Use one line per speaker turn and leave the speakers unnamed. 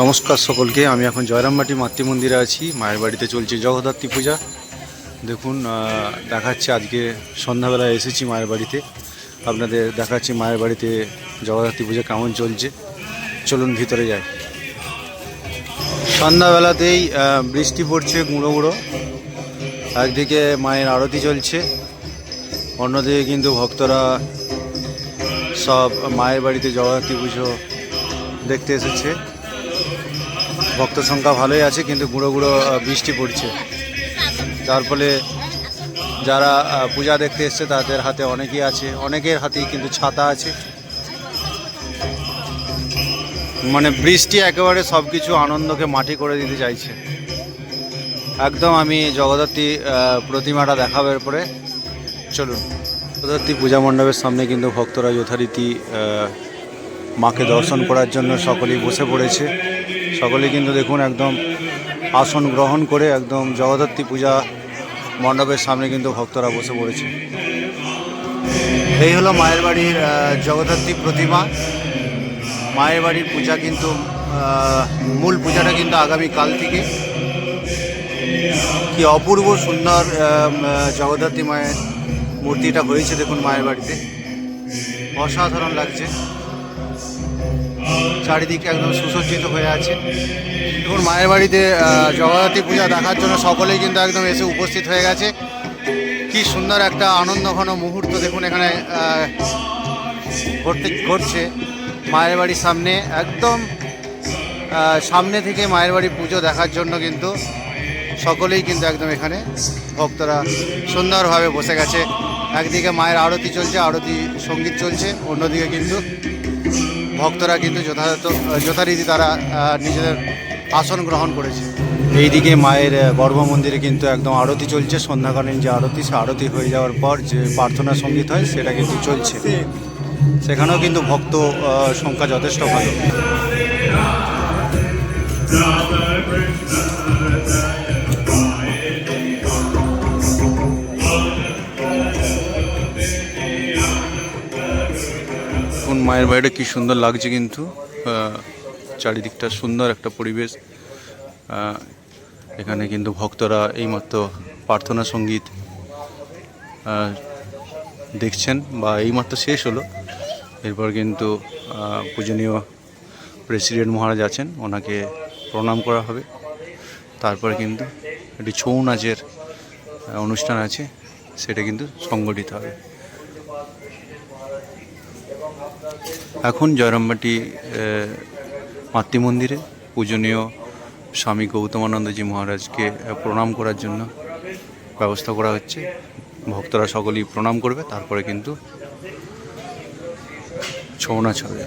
নমস্কার সকলকে, আমি এখন জয়রামবাটি মাতৃমন্দিরে আছি, মায়ের বাড়িতে চলছে জগদ্ধাত্রী পূজা। দেখুন দেখাচ্ছে আজকে সন্ধ্যাবেলা এসেছি মায়ের বাড়িতে। আপনাদের দেখাচ্ছি মায়ের বাড়িতে জগদ্ধাত্রী পূজা কেমন চলছে। চলুন ভিতরে যাই। সন্ধ্যাবেলাতেই বৃষ্টি পড়ছে গুঁড়ো গুঁড়ো। একদিকে মায়ের আরতি চলছে, অন্যদিকে কিন্তু ভক্তরা সব মায়ের বাড়িতে জগদ্ধাত্রী পুজো দেখতে এসেছে। ভক্ত সংখ্যা ভালোই আছে, কিন্তু গুঁড়ো গুঁড়ো বৃষ্টি পড়ছে। যার ফলে যারা পূজা দেখতে এসছে, তাদের হাতে অনেকেই আছে। অনেকের হাতেই কিন্তু ছাতা আছে। মানে বৃষ্টি একেবারে সব কিছু আনন্দকে মাটি করে দিতে চাইছে। একদম আমি জগদ্ধাত্রী প্রতিমাটা দেখাবার পরে চলুন, জগদ্ধাত্রী পূজা মণ্ডপের সামনে কিন্তু ভক্তরা যথারীতি মাকে দর্শন করার জন্য সকলেই বসে পড়েছে। সকলেই কিন্তু দেখুন একদম আসন গ্রহণ করে একদম জগদ্ধাত্রী পূজা মণ্ডপের সামনে কিন্তু ভক্তরা বসে পড়েছে। এই হলো মায়ের বাড়ির জগদ্ধাত্রী প্রতিমা। মায়ের বাড়ির পূজা কিন্তু মূল পূজাটা কিন্তু আগামী কাল থেকে। কি অপূর্ব সুন্দর জগদ্ধাত্রী মায়ের মূর্তিটা হয়েছে দেখুন মায়ের বাড়িতে। অসাধারণ লাগছে। চারিদিকে একদম সুসজ্জিত হয়ে আছে। দেখুন মায়ের বাড়িতে জগদ্ধাত্রী পূজা দেখার জন্য সকলেই কিন্তু একদম এসে উপস্থিত হয়ে গেছে। কি সুন্দর একটা আনন্দ ঘন মুহূর্ত দেখুন এখানে ঘটতে, ঘটছে। মায়ের বাড়ির সামনে, একদম সামনে থেকে মায়ের বাড়ি পুজো দেখার জন্য কিন্তু সকলেই কিন্তু একদম এখানে ভক্তরা সুন্দরভাবে বসে গেছে। একদিকে মায়ের আরতি চলছে, আরতি সংগীত চলছে, অন্যদিকে কিন্তু ভক্তরা কিন্তু যথাযথ, যথারীতি তারা নিজেদের আসন গ্রহণ করেছে। এইদিকে মায়ের গর্ভমন্দিরে গর্ভ মন্দিরে কিন্তু একদম আরতি চলছে। সন্ধ্যাকালীন যে আরতি, সে আরতি হয়ে যাওয়ার পর যে প্রার্থনা সংগীত হয়, সেটা কিন্তু চলছে। সেখানেও কিন্তু ভক্ত সংখ্যা যথেষ্ট ভালো। মায়ের বাড়িটা কি সুন্দর লাগছে কিন্তু। চারিদিকটা সুন্দর একটা পরিবেশ। এখানে কিন্তু ভক্তরা এইমাত্র প্রার্থনা সংগীত দেখছেন বা এইমাত্র শেষ হলো। এরপর কিন্তু পূজনীয় প্রেসিডেন্ট মহারাজ আছেন, ওনাকে প্রণাম করা হবে। তারপরে কিন্তু একটি ছৌ নাচের অনুষ্ঠান আছে, সেটা কিন্তু সংগঠিত হবে। এখন জয়রামবাটি মাতৃমন্দিরে পূজনীয় স্বামী গৌতমানন্দজি মহারাজকে প্রণাম করার জন্য ব্যবস্থা করা হচ্ছে। ভক্তরা সকলেই প্রণাম করবে, তারপরে কিন্তু ছৌ নাচ হবে।